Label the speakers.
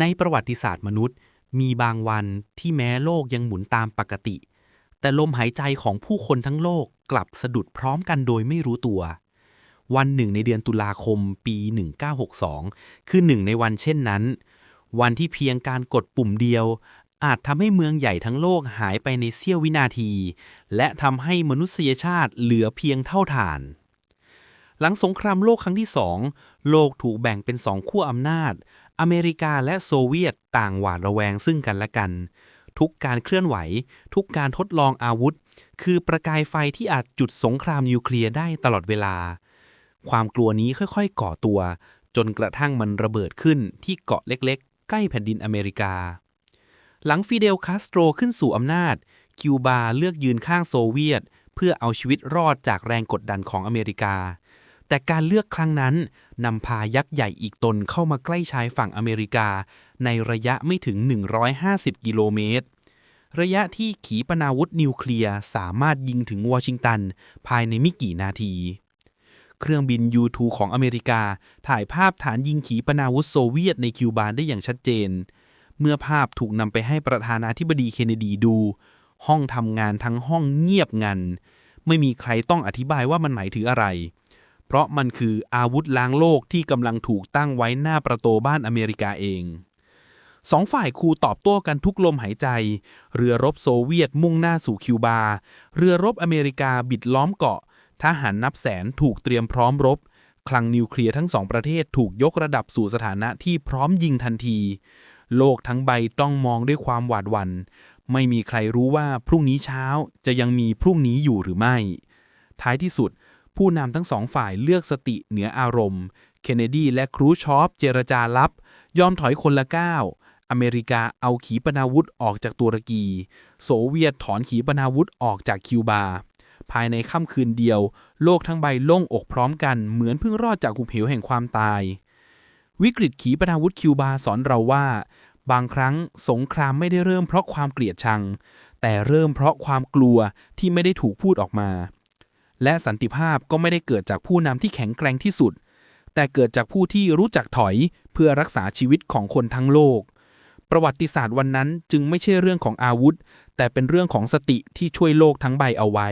Speaker 1: ในประวัติศาสตร์มนุษย์ มีบางวันที่แม้โลกยังหมุนตามปกติ แต่ลมหายใจของผู้คนทั้งโลกกลับสะดุดพร้อมกันโดยไม่รู้ตัว วันหนึ่งในเดือนตุลาคมปี 1962 คือหนึ่งในวันเช่นนั้น วันที่เพียงการกดปุ่มเดียว อาจทำให้เมืองใหญ่ทั้งโลกหายไปในเสี้ยววินาที และทำให้มนุษยชาติเหลือเพียงเท่าฐานหลังสงครามโลกครั้งที่สอง โลกถูกแบ่งเป็นสองขั้วอำนาจ อเมริกาและโซเวียตต่างหวาดระแวงซึ่งกันและกัน ทุกการเคลื่อนไหว ทุกการทดลองอาวุธ คือประกายไฟที่อาจจุดสงครามนิวเคลียร์ได้ตลอดเวลา ความกลัวนี้ค่อยๆ ก่อตัว จนกระทั่งมันระเบิดขึ้นที่เกาะเล็กๆ ใกล้แผ่นดินอเมริกา หลังฟิเดลคาสโตรขึ้นสู่อำนาจ คิวบาเลือกยืนข้างโซเวียต เพื่อเอาชีวิตรอดจากแรงกดดันของอเมริกา แต่การเลือกครั้งนั้นนำพายักษ์ใหญ่อีกตนเข้ามาใกล้ชายฝั่งอเมริกา ในระยะไม่ถึง 150 กิโลเมตร ระยะที่ขีปนาวุธนิวเคลียร์สามารถยิงถึงวอชิงตัน ภายในไม่กี่นาที เครื่องบิน U-2 ของอเมริกา ถ่ายภาพฐานยิงขีปนาวุธโซเวียตในคิวบาได้อย่างชัดเจน เมื่อภาพถูกนำไปให้ประธานาธิบดีเคนเนดีดู ห้องทำงานทั้งห้องเงียบงัน ไม่มีใครต้องอธิบายว่ามันหมายถึงอะไร เพราะมันคืออาวุธล้างโลกที่กำลังถูกตั้งไว้หน้าประตูบ้านอเมริกาเองสองฝ่ายคูตอบโต้กันทุกลมหายใจ เรือรบโซเวียตมุ่งหน้าสู่คิวบา เรือรบอเมริกาบิดล้อมเกาะ ทหารนับแสนถูกเตรียมพร้อมรบ คลังนิวเคลียร์ทั้งสองประเทศถูกยกระดับสู่สถานะที่พร้อมยิงทันที โลกทั้งใบต้องมองด้วยความหวาดหวัน่น ไม่มีใครรู้ว่าพรุ่งนี้เช้าจะยังมีพรุ่งนี้อยู่หรือไม่ ท้ายที่สุด ผู้นำทั้งสองฝ่ายเลือกสติเหนืออารมณ์ เคนเนดีและครูชอฟเจรจาลับ ยอมถอยคนละก้าวอเมริกาเอาขีปนาวุธออกจากตุรกี โซเวียตถอนขีปนาวุธออกจากคิวบา ภายในค่ำคืนเดียว โลกทั้งใบโล่งอกพร้อมกันเหมือนเพิ่งรอดจากหุบเหวแห่งความตาย วิกฤตขีปนาวุธคิวบาสอนเราว่า บางครั้งสงครามไม่ได้เริ่มเพราะความเกลียดชัง แต่เริ่มเพราะความกลัวที่ไม่ได้ถูกพูดออกมา และสันติภาพก็ไม่ได้เกิดจากผู้นำที่แข็งแกร่งที่สุด แต่เกิดจากผู้ที่รู้จักถอยเพื่อรักษาชีวิตของคนทั้งโลก ประวัติศาสตร์วันนั้นจึงไม่ใช่เรื่องของอาวุธ แต่เป็นเรื่องของสติที่ช่วยโลกทั้งใบเอาไว้